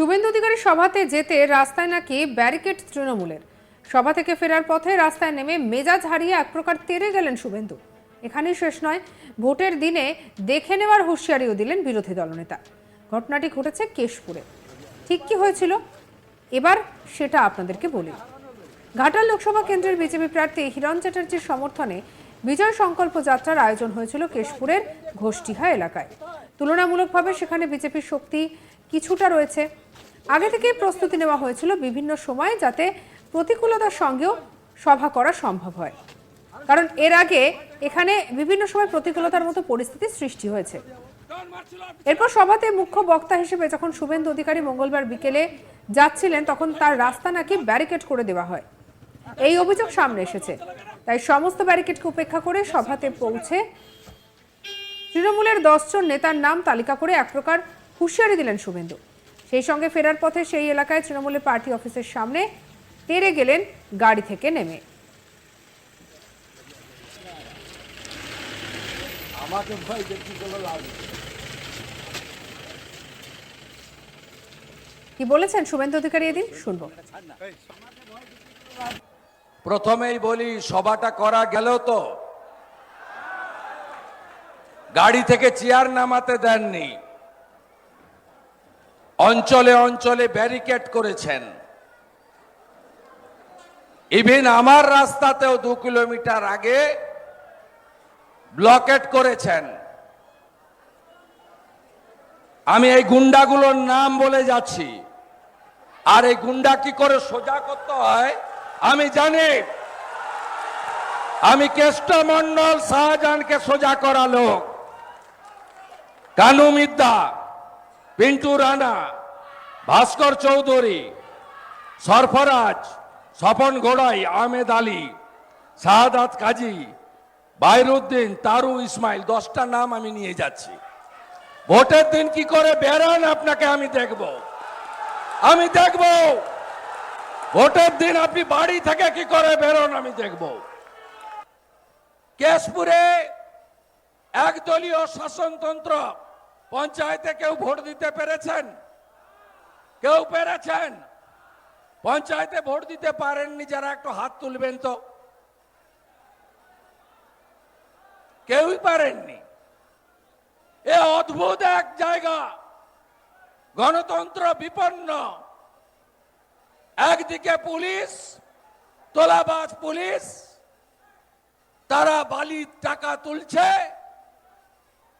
শুভেন্দু অধিকারীর সভাতে যেতে রাস্তায় নাকি ব্যারিকেড তৃণমূলের। সভা থেকে ফেরার পথে রাস্তায় নেমে মেজাজ হারিয়ে এক প্রকার তেরে গেলেন শুভেন্দু। এখানেই শেষ নয়, ভোটের দিনে দেখে নেওয়ার হুঁশিয়ারিও দিলেন বিরোধী দলনেতা। ঘটনাটি ঘটেছে কেশপুরে। ঠিক কি হয়েছিল? এবার সেটা আপনাদেরকে বলি। ঘাটাল লোকসভা কেন্দ্রের বিজেপি প্রার্থী হিরণ চ্যাটার্জির সমর্থনে বিজয় সংকল্প যাত্রার আয়োজন হয়েছিল কেশপুরের ঘোষটিহা এলাকায়। তুলনামূলকভাবে সেখানে বিজেপির শক্তি কিছুটা রয়েছে। আগে থেকেই প্রস্তুতি নেওয়া হয়েছিল বিভিন্ন সময় যাতে প্রতিকূলতার সঙ্গেও সভা করা সম্ভব হয়। কারণ এর আগে এখানে বিভিন্ন সময় প্রতিকূলতার মতো পরিস্থিতি সৃষ্টি হয়েছে। এরপর সভাতে মুখ্য বক্তা হিসেবে যখন শুভেন্দু অধিকারী মঙ্গলবার বিকেলে যাচ্ছিলেন, তখন তার রাস্তা নাকি ব্যারিকেড করে দেওয়া হয়। এই অভিযোগ সামনে এসেছে। তাই সমস্ত ব্যারিকেডকে উপেক্ষা করে সভাতে পৌঁছে তৃণমূলের দশজন নেতার নাম তালিকা করে এক প্রকার হুঁশিয়ারি দিলেন শুভেন্দু। সেই সঙ্গে ফেরার পথে সেই এলাকায় তৃণমূলের পার্টি অফিসের সামনে তেরে গেলেন গাড়ি থেকে নেমে। আমাকে ভয় কি বলেছেন শুভেন্দু অধিকারী এদিন? শুনব। প্রথমেই বলি সভাটা করা গেল তো গাড়ি থেকে চেয়ার নামাতে দেননি। অঞ্চলে অঞ্চলে ব্যারিকেড করেছেন। ইভিন আমার রাস্তাতেও দু কিলোমিটার আগে ব্লকেট করেছেন। আমি এই গুন্ডাগুলোর নাম বলে যাচ্ছি। আর এই গুন্ডা কি করে সোজা করতে হয়, আমি জানি। আমি কেষ্ট মন্ডল শাহজাহানকে সোজা করা লোক। কানু মিদ্দা। পিন্টু রানা, ভাস্কর চৌধুরী, সরফরাজ, স্বপন গোড়াই, আহমেদ আলী, শাহাদাত কাজী, বাইরুদ্দিন, তারু ইসমাইল, দশটা নাম আমি নিয়ে যাচ্ছি। ভোটের দিন কি করে বেরান আপনাকে আমি দেখব। আমি দেখব। ভোটের দিন আপনি বাড়ি থেকে কি করে বেরোন আমি দেখব। কেশপুরে একদলীয় শাসনতন্ত্র পঞ্চায়েতে কেউ ভোট দিতে পেরেছেন? কেউ পেরেছেন? পঞ্চায়েতে ভোট দিতে পারেননি যারা একটু হাত তুলবেন তো। কেউই পারেননি। এ অদ্ভুত এক জায়গা। গণতন্ত্র বিপন্ন। একদিকে পুলিশ, তোলাবাজ পুলিশ, তারা বালির টাকা তুলছে।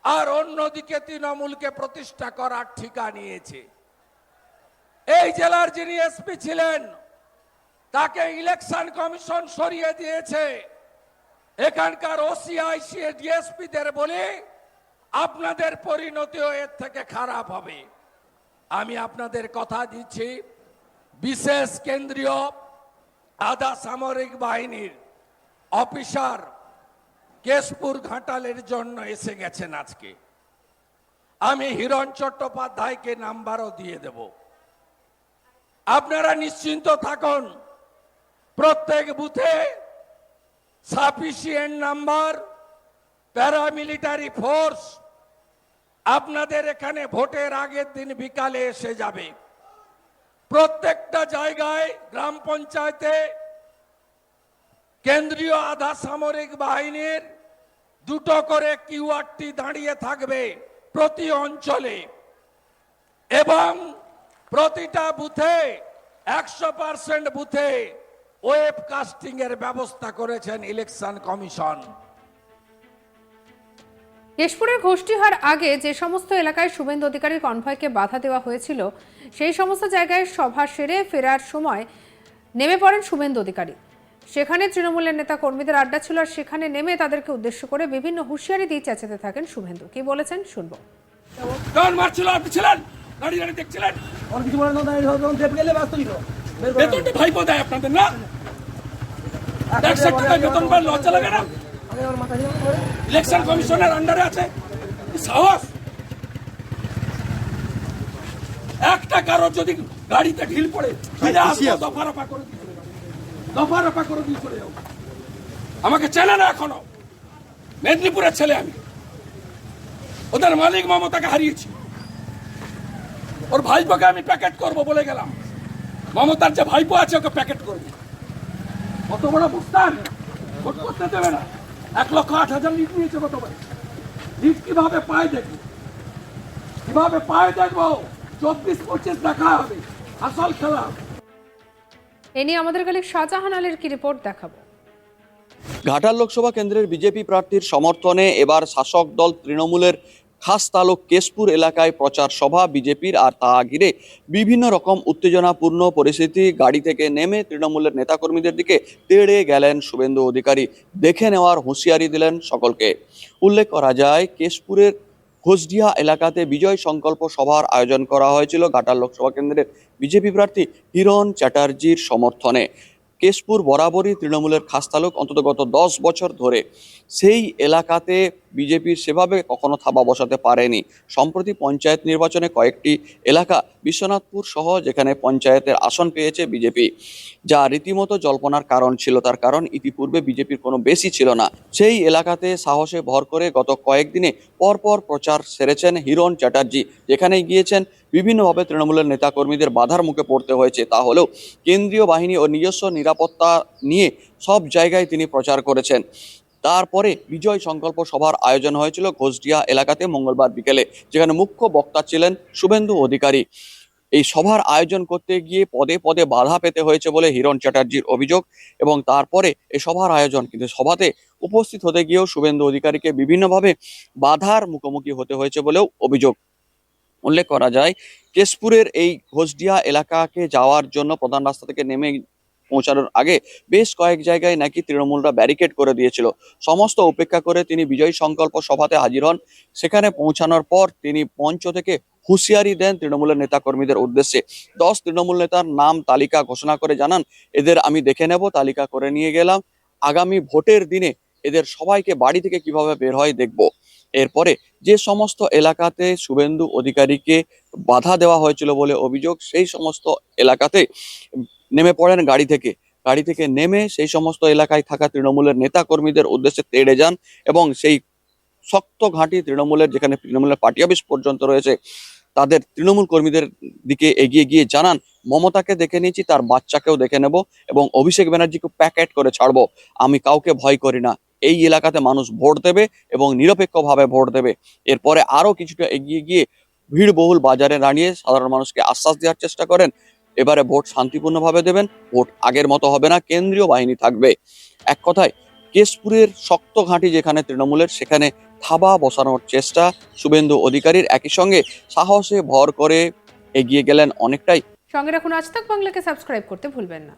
আর অন্যদিকে তৃণমূলকে প্রতিষ্ঠা করার ঠিকা নিয়েছে। এই জেলার যিনি এসপি ছিলেন, তাকে ইলেকশন কমিশন সরিয়ে দিয়েছে। এখানকার ওসিআইসি ডিএসপিদের বলে আপনাদের পরিণতিও এর থেকে খারাপ হবে। আমি আপনাদের কথা দিচ্ছি, বিশেষ কেন্দ্রীয় আধা সামরিক বাহিনীর অফিসার কেশপুর ঘাটালের জন্য এসে গেছেন আজকে। আমি হিরণ চট্টোপাধ্যায়কে নাম্বারও দিয়ে দেব। আপনারা নিশ্চিন্ত থাকুন, প্রত্যেক বুথে সাফিসিয়েন্ট নাম্বার, প্যারামিলিটারি ফোর্স আপনাদের এখানে ভোটের আগের দিন বিকালে এসে যাবে। প্রত্যেকটা জায়গায় গ্রাম পঞ্চায়েতে কেন্দ্রীয় আধা সামরিক বাহিনীর দুটো করে কিউআরটি দাঁড়িয়ে থাকবে প্রতি অঞ্চলে। এবং প্রতিটা বুথে একশো পার্সেন্ট বুথে ওয়েব কাস্টিং এর ব্যবস্থা করেছেন ইলেকশন কমিশন। কেশপুরের ঘোষটিহার আগে যে সমস্ত এলাকায় শুভেন্দু অধিকারীর কনভয়কে বাধা দেওয়া হয়েছিল, সেই সমস্ত জায়গায় সভা সেরে ফেরার সময় নেমে পড়েন শুভেন্দু অধিকারী। সেখানে তৃণমূলের নেতা কর্মীদের আড্ডা ছিল আর সেখানে নেমে তাদেরকে উদ্দেশ্য করে বিভিন্ন হুঁশিয়ারি দিয়ে চেঁচাতে থাকেন শুভেন্দু। কি বলেছেন? শুনব। যখন মারছিল আপনি ছিলেন দাঁড়িয়ে দাঁড়িয়ে দেখছিলেন। আমার কিছু বলার নয় যখন দেব গেলে ব্যস্ত ছিল। বেতনটা ভাইপো দেয় আপনাদের না? একশো টাকা বেতন পায় লজ্জা লাগে না? আগে আমার মাথা হিলানো করে। ইলেকশন কমিশনের আন্ডারে আছে। সাহস? একটা কারও যদি গাড়িতে ঢিল পড়ে ফিরে আসব দফা রফা করে। দফা রফা করে দিয়ে চলে যাব আমাকে চেনে না এখনও। মেদিনীপুরের ছেলে আমি। ওদের মালিক মমতাকে হারিয়েছি। ওর ভাইপোকে আমি প্যাকেট করব বলে গেলাম। মমতার যে ভাইপো আছে, ওকে প্যাকেট করব। কত বড় বুস্তান ভোট করতে দেবে না। এক লক্ষ আট হাজার লিট নিয়েছে গতবার। লিট কীভাবে পায় দেখব? কীভাবে পায় দেখব? চব্বিশ পঁচিশ দেখা হবে। আসল খেলা হবে। এ নিয়ে আমাদের কালে শাহজাহান আলীর কি রিপোর্ট দেখাবো? ঘাটাল লোকসভা কেন্দ্রের বিজেপি প্রার্থীর সমর্থনে এবার শাসক দল তৃণমূলের খাস তালুক কেশপুর এলাকায় প্রচার সভা বিজেপির আর তা ঘিরে বিভিন্ন রকম উত্তেজনাপূর্ণ পরিস্থিতি। গাড়ি থেকে নেমে তৃণমূলের নেতাকর্মীদের দিকে তেড়ে গেলেন শুভেন্দু অধিকারী। দেখে নেওয়ার হুঁশিয়ারি দিলেন সকলকে। উল্লেখ করা যায়, কেশপুরের ঘোষডিহা এলাকাতে বিজয় সংকল্প সভার আয়োজন করা হয়েছিল ঘাটাল লোকসভা কেন্দ্রের বিজেপি প্রার্থী হিরণ চ্যাটার্জির সমর্থনে। কেশপুর বরাবরই তৃণমূলের খাস্তালুক অন্তত গত দশ বছর ধরে। সেই এলাকাতে বিজেপির সেভাবে কখনো থাবা বসাতে পারেনি। সম্প্রতি পঞ্চায়েত নির্বাচনে কয়েকটি এলাকা বিশ্বনাথপুর সহ যেখানে পঞ্চায়েতের আসন পেয়েছে বিজেপি, যা রীতিমতো জল্পনার কারণ ছিল। তার কারণ ইতিপূর্বে বিজেপির কোনো বেশি ছিল না। সেই এলাকাতে সাহসে ভর করে গত কয়েকদিনে পরপর প্রচার সেরেছেন হিরণ চ্যাটার্জি যেখানে গিয়েছেন বিভিন্নভাবে তৃণমূলের নেতাকর্মীদের বাধার মুখে পড়তে হয়েছে। তা হলেও কেন্দ্রীয় বাহিনী ও নিজস্ব নিরাপত্তা নিয়ে সব জায়গায় তিনি প্রচার করেছেন। তারপরে বিজয় সংকল্প সভার আয়োজন হয়েছিল ঘোষডিয়া এলাকাতে মঙ্গলবার বিকেলে, যেখানে মুখ্য বক্তা ছিলেন শুভেন্দু অধিকারী। এই সভার আয়োজন করতে গিয়ে পদে পদে বাধা পেতে হয়েছে বলে হিরণ চ্যাটার্জির অভিযোগ এবং তারপরে এই সভার আয়োজন, কিন্তু সভাতে উপস্থিত হতে গিয়েও শুভেন্দু অধিকারীকে বিভিন্নভাবে বাধার মুখোমুখি হতে হয়েছে বলেও অভিযোগ। উল্লেখ করা যায়, কেশপুরের এই ঘোষডিয়া এলাকাকে যাওয়ার জন্য প্রধান রাস্তা থেকে নেমে পৌঁছানোর আগে বেশ কয়েক জায়গায় নাকি তৃণমূলরা ব্যারিকেড করে দিয়েছিল। সমস্ত উপেক্ষা করে তিনি বিজয় সংকল্প সভাতে হাজির হন। সেখানে পৌঁছানোর পর তিনি মঞ্চ থেকে হুঁশিয়ারি দেন তৃণমূলের নেতাকর্মীদের উদ্দেশ্যে। দশ তৃণমূল নেতার নাম তালিকা ঘোষণা করে জানান, এদের আমি দেখে নেব, তালিকা করে নিয়ে গেলাম। আগামী ভোটের দিনে এদের সবাইকে বাড়ি থেকে কীভাবে বের হয় দেখব। এরপরে যে সমস্ত এলাকাতে শুভেন্দু অধিকারীকে বাধা দেওয়া হয়েছিল বলে অভিযোগ, সেই সমস্ত এলাকাতে নেমে পড়েন গাড়ি থেকে। গাড়ি থেকে নেমে সেই সমস্ত এলাকায় থাকা তৃণমূলের নেতা কর্মীদের উদ্দেশ্যে তেড়ে যান এবং সেই শক্ত ঘাঁটি তৃণমূলের, যেখানে তৃণমূলের পার্টি অফিস পর্যন্ত রয়েছে, তাদের তৃণমূল কর্মীদের দিকে এগিয়ে গিয়ে জানান, মমতাকে দেখে নিয়েছি, তার বাচ্চাকেও দেখে নেব এবং অভিষেক ব্যানার্জিকে প্যাকেট করে ছাড়বো। আমি কাউকে ভয় করি না। এই এলাকাতে মানুষ ভোট দেবে এবং নিরপেক্ষভাবে ভোট দেবে। এরপরে আরও কিছুটা এগিয়ে গিয়ে ভিড়বহুল বাজারে দাঁড়িয়ে সাধারণ মানুষকে আশ্বাস দেওয়ার চেষ্টা করেন। এবারে ভোট শান্তিপূর্ণভাবে দেবেন, ভোট আগের মতো হবে না, কেন্দ্রীয় বাহিনী থাকবে। এক কথায়, কেশপুরের শক্ত ঘাঁটি যেখানে তৃণমূলের, সেখানে থাবা বসানোর চেষ্টা শুভেন্দু অধিকারীর। একই সঙ্গে সাহসে ভর করে এগিয়ে গেলেন অনেকটাই। সঙ্গে রাখুন আজ তাক বাংলাকে সাবস্ক্রাইব করতে ভুলবেন না।